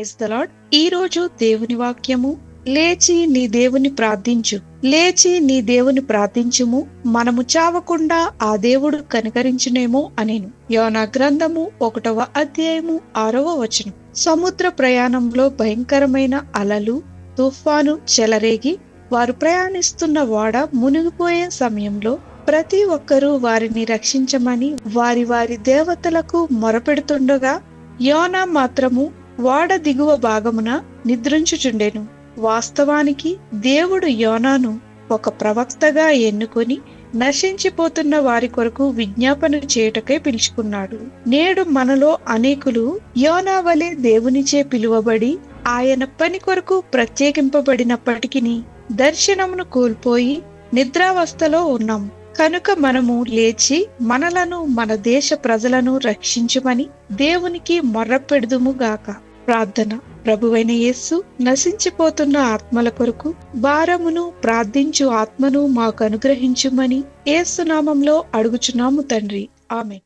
Praise the lord ఈ రోజు దేవుని వాక్యము లేచి నీ దేవుని ప్రార్థించు. లేచి నీ దేవుని ప్రార్థించుము మనము చావకుండా ఆ దేవుడు కనికరించునేమో అనేను. యోనా గ్రంథము ఒకటవ అధ్యాయము ఆరవ వచనం. సముద్ర ప్రయాణంలో భయంకరమైన అలలు తుఫాను చెలరేగి వారు ప్రయాణిస్తున్న వాడ మునిగిపోయే సమయంలో ప్రతి ఒక్కరూ వారిని రక్షించమని వారి వారి దేవతలకు మొరపెడుతుండగా యోనా మాత్రము వాడ దిగువ భాగమున నిద్రించుచుండెను. వాస్తవానికి దేవుడు యోనాను ఒక ప్రవక్తగా ఎన్నుకొని నశించిపోతున్న వారి కొరకు విజ్ఞాపన చేయుటకై పిలుచుకున్నాడు. నేడు మనలో అనేకులు యోనా వలె దేవునిచే పిలువబడి ఆయన పని కొరకు ప్రత్యేకింపబడినప్పటికీ దర్శనమును కోల్పోయి నిద్రావస్థలో ఉన్నాం. కనుక మనము లేచి మనలను మన దేశ ప్రజలను రక్షించుమని దేవునికి మొర్రపెడుదుము గాక. ప్రార్థన. ప్రభువైన యేస్సు నశించిపోతున్న ఆత్మల కొరకు భారమును ప్రార్థించు ఆత్మను మాకు అనుగ్రహించుమని ఏసు నామంలో అడుగుచున్నాము తండ్రి. ఆమె